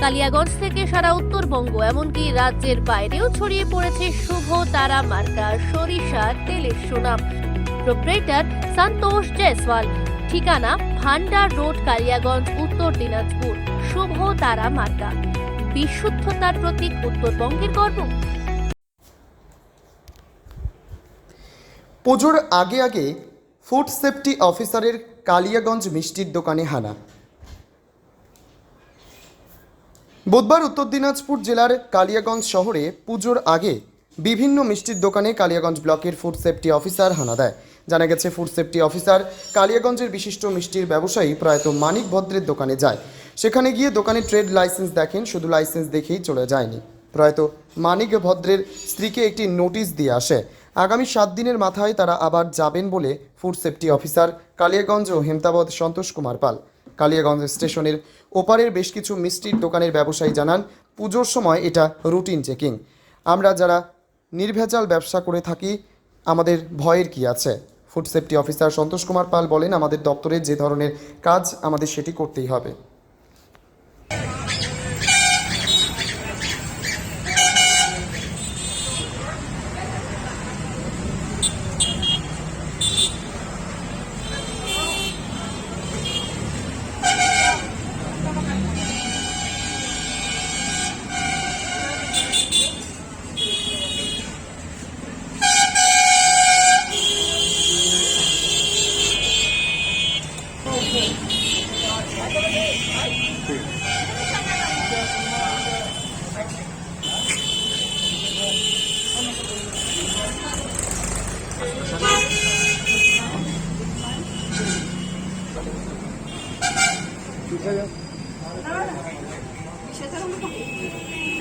কালিয়াগঞ্জ থেকে সারা উত্তরবঙ্গ, এমনকি রাজ্যের বাইরেও ছড়িয়ে পড়েছে শুভ তারা মার্কা, সরিষা, তেলের সুনাম। প্রোপ্রেটার সন্তোষ জয়সওয়াল। ঠিকানা ভান্ডার রোড, কালিয়াগঞ্জ, উত্তর দিনাজপুর। শুভ তারা মার্কা। বিশুদ্ধতার প্রতীক উত্তরবঙ্গের গর্ব। পুজোর আগে আগে ফুড সেফটি অফিসারের কালিয়াগঞ্জ মিষ্টির দোকানে হানা। বুধবার উত্তর দিনাজপুর জেলার কালিয়াগঞ্জ শহরে পুজোর আগে বিভিন্ন মিষ্টির দোকানে কালিয়াগঞ্জ ব্লকের ফুড সেফটি অফিসার হানা দেয়। জানা গেছে, ফুড সেফটি অফিসার কালিয়াগঞ্জের বিশিষ্ট মিষ্টির ব্যবসায়ী প্রয়াত মানিক ভদ্রের দোকানে যায়। সেখানে গিয়ে দোকানে ট্রেড লাইসেন্স দেখেন, শুধু লাইসেন্স দেখেই চলে যায়নি। প্রয়াত মানিক ভদ্রের স্ত্রীকে একটি নোটিশ দিয়ে আসে। আগামী সাত দিনের মাথায় তারা আবার যাবেন বলে ফুড সেফটি অফিসার কালিয়াগঞ্জ ও হেমতাবদ সন্তোষ কুমার পাল। কালিয়াগঞ্জ স্টেশনের ওপারের বেশ কিছু মিষ্টির দোকানের ব্যবসায়ী জানান, পুজোর সময় এটা রুটিন চেকিং। আমরা যারা নির্ভেজাল ব্যবসা করে থাকি, আমাদের ভয়ের কি আছে? Food safety officer Santosh Kumar Pal বলেন, আমাদের দপ্তরের যে ধরনের কাজ আমাদের সেটি করতেই হবে।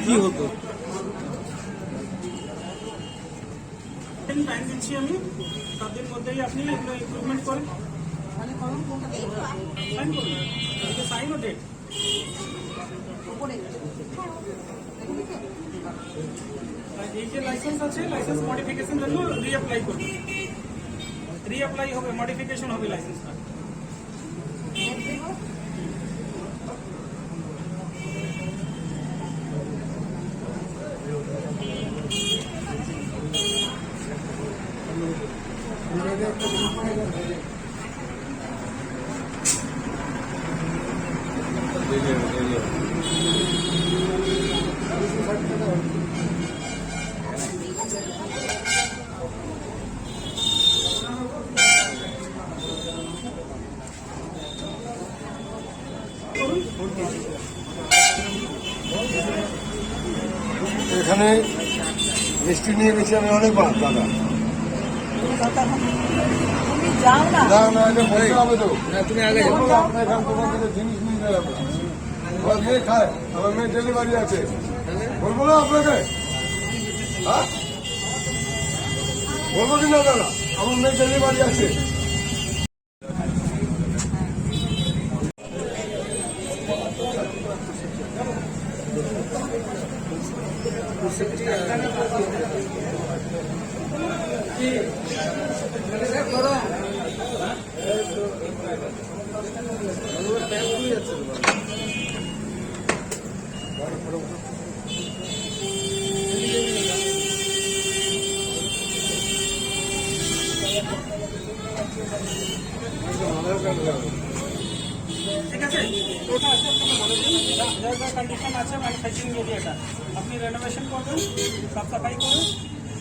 কি হতো? টাইম দিচ্ছি আমি। তাদের মধ্যেই আপনি এগুলো ইমপ্রুভমেন্ট করেন। সাইন করুন। সাইন এই যে লাইসেন্স আছে লাইসেন্স মডিফিকেশন রিঅ্যাপ্লাই করুন। রিঅ্যাপ্লাই হবে মডিফিকেশন হবে লাইসেন্সটা মিষ্টি নিয়ে গেছি আমি অনেকবার দাদা। না না এটা বলতে হবে তো। তুমি আগে এখান তোমার থেকে জিনিস নিয়ে যাবে। আমার মেয়ে খায় আমার মেয়ে ডেলিভারি আছে। বলব না আপনাকে? হ্যাঁ? বলব কি না দাদা? আমার মেয়ে ডেলিভারি আছে। ঠিক আছে? ওটা আছে আপনাকে বলে দিন যা কন্ডিশন আছে আপনি রেনোভেশন করবেন সাফ সাফাই করুন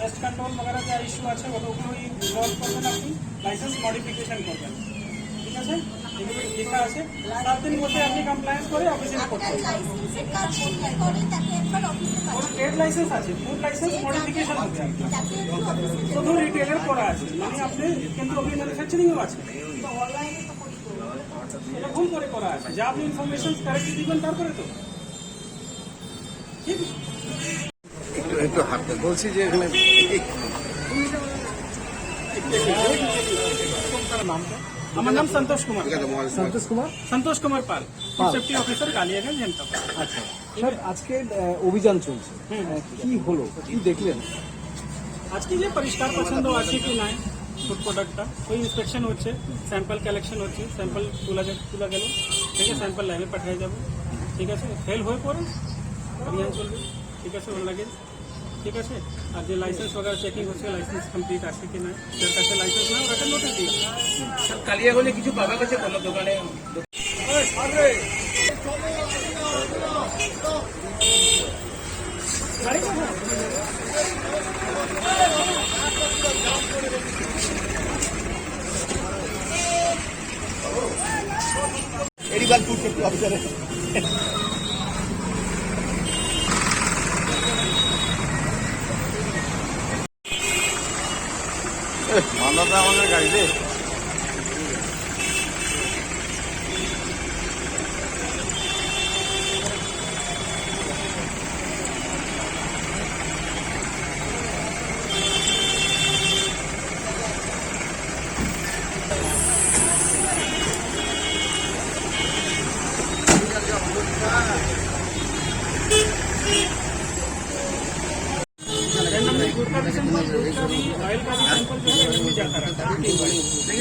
পেস্ট কন্ট্রোল বগেরা যা ইস্যু আছে ওগুলোই সলভ করবেন আপনি লাইসেন্স মডিফিকেশন করবেন ঠিক আছে এগুলো লেখা আছে সাত দিন মধ্যে আপনি কমপ্লায়েন্স করে অফিসে রিপোর্ট করবেন ওর ট্রেড লাইসেন্স আছে ফুড লাইসেন্স মডিফিকেশন অফিসে শুধু রিটেলের করা আছে মানে আপনি কিন্তু আপনি ম্যানুফ্যাকচারিংও আছে এটা ভুল করে করা আছে যা আপনি ইনফরমেশন কারেক্টলি দিবেন তারপরে তো ঠিক একটু হাঁটতে বলছি যে এখানে আমার নাম সন্তোষ কুমার। সন্তোষ কুমার? সন্তোষ কুমার পাল সেফটি অফিসার কালিয়াগঞ্জ হেমতাবাদ আচ্ছা স্যার আজকে অভিযান চলছে। কি হলো? কি দেখলেন? আজকে যে পরিষ্কার পছন্দ আছে কি নাই ফুড প্রোডাক্টটা ওই ইন্সপেকশন হচ্ছে স্যাম্পল কালেকশন হচ্ছে স্যাম্পল তোলা তোলা গেল। ঠিক আছে স্যাম্পল ল্যাবে পাঠিয়ে যাবে ঠিক আছে ফেল হয়ে পরে অভিযান চলবে। ঠিক আছে ওর লাগে। ঠিক আছে? আর যে লাইসেন্স ওরা চেকিং হচ্ছে লাইসেন্স কমপ্লিট আছে কি না যার কাছে লাইসেন্স না ওটাকে নোটিশ কালিয়া কালিয়াগঞ্জে কিছু পাওয়া গেছে কোনো দোকানে? এরিবাল ফুড অফিসারে।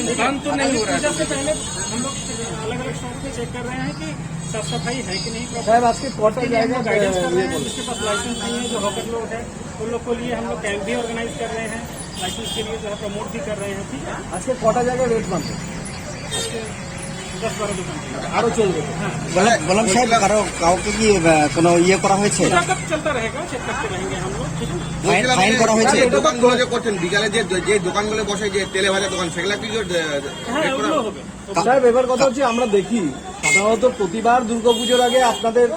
लेकिन तो नहीं हो रहा है। सबसे पहले हम लोग अलग अलग शॉप में चेक कर रहे हैं कि साफ़ सफ़ाई है कि नहीं। साहब आपके जाएगा गाइडेंस कर रहे हैं जिसके पास लाइसेंस नहीं है जो हॉकर लोग हैं उन लोग को लिए हम लोग कैंप भी ऑर्गेनाइज कर रहे हैं। लाइसेंस के लिए जो है प्रमोट भी कर रहे हैं। ठीक है। आज के क्वार्टर जाएगा रेट बनते আচ্ছা, আরও চলবে বললাম সাহেব কারও কাউকে কি কোনো ইয়ে করা হয়েছে? ফাইন করা হয়েছে? করছেন বিকালে যে যে দোকানগুলো বসে যে তেলে ভাজা দোকান সেগুলো এবার কথা হচ্ছে আমরা দেখি। সাধারণত প্রতিবার দুর্গাপুজোর আগে আপনাদের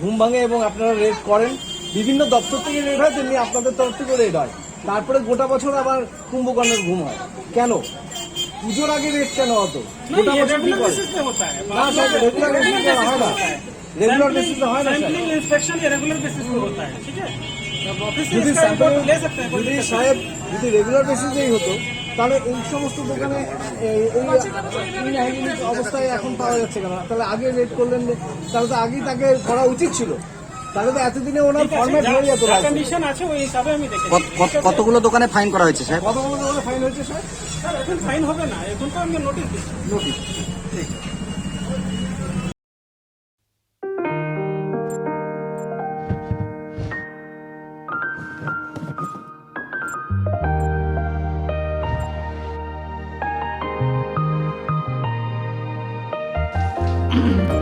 ঘুম ভাঙে এবং আপনারা রেড করেন। বিভিন্ন দপ্তর থেকে রেড হয় তেমনি আপনাদের তরফ থেকে রেড হয়। তারপরে গোটা বছর আবার কুম্ভকর্ণের ঘুম হয়। কেন? পুজোর আগে রেড কেন হতো नहीं গোটা ये বছর কি रेगुलर করে बेसिस पे होता है না স্যার রেগুলার বেসিসে হয় না রেগুলার বেসিসে হয় না স্যার सैम्पलिंग इंस्पेक्शन ये रेगुलर बेसिस पे होता है ठीक है अब ऑफिस से যদি इसका স্যাম্পল रिपोर्ट ले सकते हैं कोई যদি दिक्कत नहीं। সাহেব যদি রেগুলার বেসিসেই হতো তাহলে এই সমস্ত দোকানে এই এই হাইজিনিক অবস্থায় এখন পাওয়া যাচ্ছে কেন তাহলে আগে রেড করলেন যে, তাহলে তো আগেই তাকে করা উচিত ছিল তাহলে তো এতদিনে ওনার ঠিক হয়ে যেত লাইসেন্স। কন্ডিশন আছে ওই হিসাবে আমি দেখে কতগুলো দোকানে ফাইন করা হয়েছে সাহেব? কত বলতে ফাইন হয়েছে স্যার স্যার এখন ফাইন হবে না। এখন তো আমি নোটিশ দিচ্ছি। নোটিশ